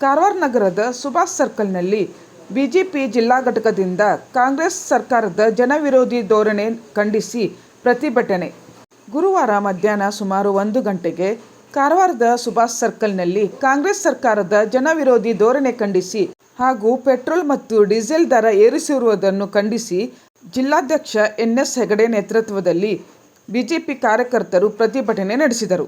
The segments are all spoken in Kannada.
ಕಾರವಾರ ನಗರದ ಸುಭಾಷ್ ಸರ್ಕಲ್ನಲ್ಲಿ ಬಿಜೆಪಿ ಜಿಲ್ಲಾ ಘಟಕದಿಂದ ಕಾಂಗ್ರೆಸ್ ಸರ್ಕಾರದ ಜನವಿರೋಧಿ ಧೋರಣೆ ಖಂಡಿಸಿ ಪ್ರತಿಭಟನೆ. ಗುರುವಾರ ಮಧ್ಯಾಹ್ನ ಸುಮಾರು ಒಂದು ಗಂಟೆಗೆ ಕಾರವಾರದ ಸುಭಾಷ್ ಸರ್ಕಲ್ನಲ್ಲಿ ಕಾಂಗ್ರೆಸ್ ಸರ್ಕಾರದ ಜನವಿರೋಧಿ ಧೋರಣೆ ಖಂಡಿಸಿ ಹಾಗೂ ಪೆಟ್ರೋಲ್ ಮತ್ತು ಡೀಸೆಲ್ ದರ ಏರಿಸಿರುವುದನ್ನು ಖಂಡಿಸಿ ಜಿಲ್ಲಾಧ್ಯಕ್ಷ ಎನ್ ಎಸ್ ಹೆಗಡೆ ನೇತೃತ್ವದಲ್ಲಿ ಬಿಜೆಪಿ ಕಾರ್ಯಕರ್ತರು ಪ್ರತಿಭಟನೆ ನಡೆಸಿದರು.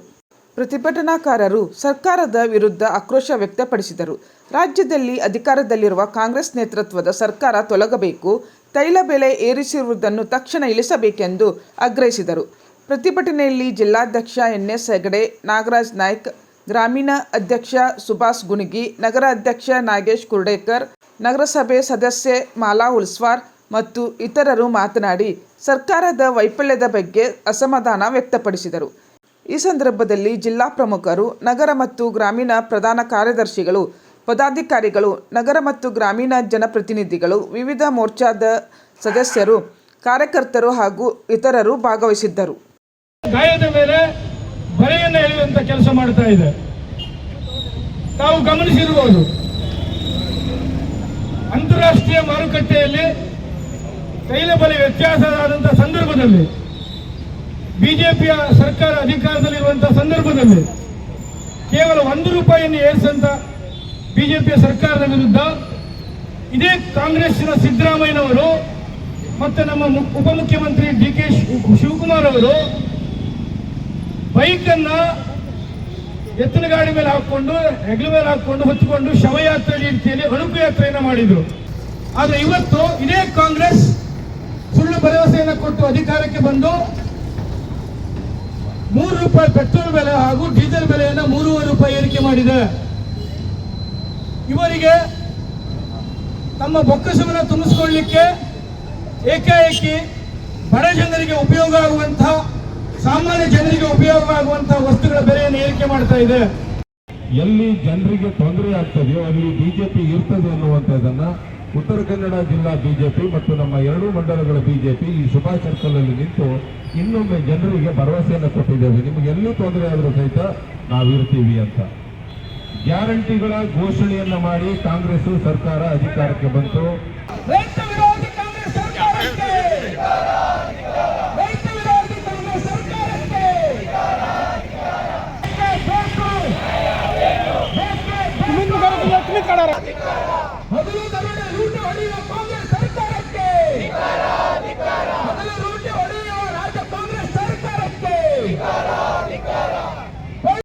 ಪ್ರತಿಭಟನಾಕಾರರು ಸರ್ಕಾರದ ವಿರುದ್ಧ ಆಕ್ರೋಶ ವ್ಯಕ್ತಪಡಿಸಿದರು. ರಾಜ್ಯದಲ್ಲಿ ಅಧಿಕಾರದಲ್ಲಿರುವ ಕಾಂಗ್ರೆಸ್ ನೇತೃತ್ವದ ಸರ್ಕಾರ ತೊಲಗಬೇಕು, ತೈಲ ಬೆಲೆ ಏರಿಸಿರುವುದನ್ನು ತಕ್ಷಣ ಇಳಿಸಬೇಕೆಂದು ಆಗ್ರಹಿಸಿದರು. ಪ್ರತಿಭಟನೆಯಲ್ಲಿ ಜಿಲ್ಲಾಧ್ಯಕ್ಷ ಎನ್ ಎಸ್ ಹೆಗಡೆ, ನಾಗರಾಜ್ ನಾಯ್ಕ್, ಗ್ರಾಮೀಣ ಅಧ್ಯಕ್ಷ ಸುಭಾಷ್ ಗುಣಗಿ ನಗರ ಅಧ್ಯಕ್ಷ ನಾಗೇಶ್ ಕುರ್ಡೇಕರ್, ನಗರಸಭೆ ಸದಸ್ಯೆ ಮಾಲಾ ಉಲ್ಸ್ವಾರ್ ಮತ್ತು ಇತರರು ಮಾತನಾಡಿ, ಸರ್ಕಾರದ ವೈಫಲ್ಯದ ಬಗ್ಗೆ ಅಸಮಾಧಾನ ವ್ಯಕ್ತಪಡಿಸಿದರು. ಈ ಸಂದರ್ಭದಲ್ಲಿ ಜಿಲ್ಲಾ ಪ್ರಮುಖರು, ನಗರ ಮತ್ತು ಗ್ರಾಮೀಣ ಪ್ರಧಾನ ಕಾರ್ಯದರ್ಶಿಗಳು, ಪದಾಧಿಕಾರಿಗಳು, ನಗರ ಮತ್ತು ಗ್ರಾಮೀಣ ಜನಪ್ರತಿನಿಧಿಗಳು, ವಿವಿಧ ಮೋರ್ಚಾದ ಸದಸ್ಯರು, ಕಾರ್ಯಕರ್ತರು ಹಾಗೂ ಇತರರು ಭಾಗವಹಿಸಿದ್ದರು. ಗಾಯದ ಮೇಲೆ ಬರೆಯನ್ನು ಕೆಲಸ ಮಾಡ್ತಾ ಇದೆ. ತಾವು ಗಮನಿಸಿರಬಹುದು ಅಂತಾರಾಷ್ಟ್ರೀಯ ಮಾರುಕಟ್ಟೆಯಲ್ಲಿ ತೈಲ ಬೆಲೆ ವ್ಯತ್ಯಾಸವಾದಂತಹ ಸಂದರ್ಭದಲ್ಲಿ ಬಿಜೆಪಿಯ ಸರ್ಕಾರ ಅಧಿಕಾರದಲ್ಲಿರುವಂತಹ ಸಂದರ್ಭದಲ್ಲಿ ಕೇವಲ ಒಂದು ರೂಪಾಯಿಯನ್ನು ಏರಿಸಂತ ಬಿಜೆಪಿಯ ಸರ್ಕಾರದ ವಿರುದ್ಧ ಇದೇ ಕಾಂಗ್ರೆಸ್ಸಿನ ಸಿದ್ದರಾಮಯ್ಯನವರು ಮತ್ತೆ ನಮ್ಮ ಉಪಮುಖ್ಯಮಂತ್ರಿ ಡಿ ಕೆ ಶಿವಕುಮಾರ್ ಅವರು ಬೈಕನ್ನು ಎತ್ತಿನ ಗಾಡಿ ಮೇಲೆ ಹಾಕೊಂಡು ಹೆಗಲ ಮೇಲೆ ಹಾಕೊಂಡು ಹೊತ್ತುಕೊಂಡು ಶವಯಾತ್ರೆ ರೀತಿಯಲ್ಲಿ ಅಣುಕು ಯಾತ್ರೆಯನ್ನು ಮಾಡಿದ್ರು. ಆದರೆ ಇವತ್ತು ಇದೇ ಕಾಂಗ್ರೆಸ್ ಸುಳ್ಳು ಭರವಸೆಯನ್ನು ಕೊಟ್ಟು ಅಧಿಕಾರಕ್ಕೆ ಬಂದು ಮೂರು ರೂಪಾಯಿ ಪೆಟ್ರೋಲ್ ಬೆಲೆ ಹಾಗೂ ಡೀಸೆಲ್ ಬೆಲೆಯನ್ನು ಮೂರುವರೆ ರೂಪಾಯಿ ಏರಿಕೆ ಮಾಡಿದೆ. ಇವರಿಗೆ ತಮ್ಮ ಬೊಕ್ಕಸವನ್ನು ತುಂಬಿಸಿಕೊಳ್ಳಲಿಕ್ಕೆ ಏಕಾಏಕಿ ಬಡ ಜನರಿಗೆ ಉಪಯೋಗ ಆಗುವಂತಹ ಸಾಮಾನ್ಯ ಜನರಿಗೆ ಉಪಯೋಗ ಆಗುವಂತಹ ವಸ್ತುಗಳ ಬೆಲೆಯನ್ನು ಏರಿಕೆ ಮಾಡ್ತಾ ಇದೆ. ಎಲ್ಲಿ ಜನರಿಗೆ ತೊಂದರೆ ಆಗ್ತದೆಯೋ ಅಲ್ಲಿ ಬಿಜೆಪಿ ಇರ್ತದೆ ಅನ್ನುವಂಥದ್ದನ್ನ ಉತ್ತರ ಕನ್ನಡ ಜಿಲ್ಲಾ ಬಿಜೆಪಿ ಮತ್ತು ನಮ್ಮ ಎರಡೂ ಮಂಡಲಗಳ ಬಿಜೆಪಿ ಈ ಸುಭಾಷ್ ಸರ್ಕಲ್ನಲ್ಲಿ ನಿಂತು ಇನ್ನೊಮ್ಮೆ ಜನರಿಗೆ ಭರವಸೆಯನ್ನು ಕೊಟ್ಟಿದ್ದೇವೆ. ನಿಮಗೆ ಎಲ್ಲೂ ತೊಂದರೆ ಆದರೂ ಸಹಿತ ನಾವಿರ್ತೀವಿ ಅಂತ. ಗ್ಯಾರಂಟಿಗಳ ಘೋಷಣೆಯನ್ನು ಮಾಡಿ ಕಾಂಗ್ರೆಸ್ ಸರ್ಕಾರ ಅಧಿಕಾರಕ್ಕೆ ಬಂತು. ರೈತ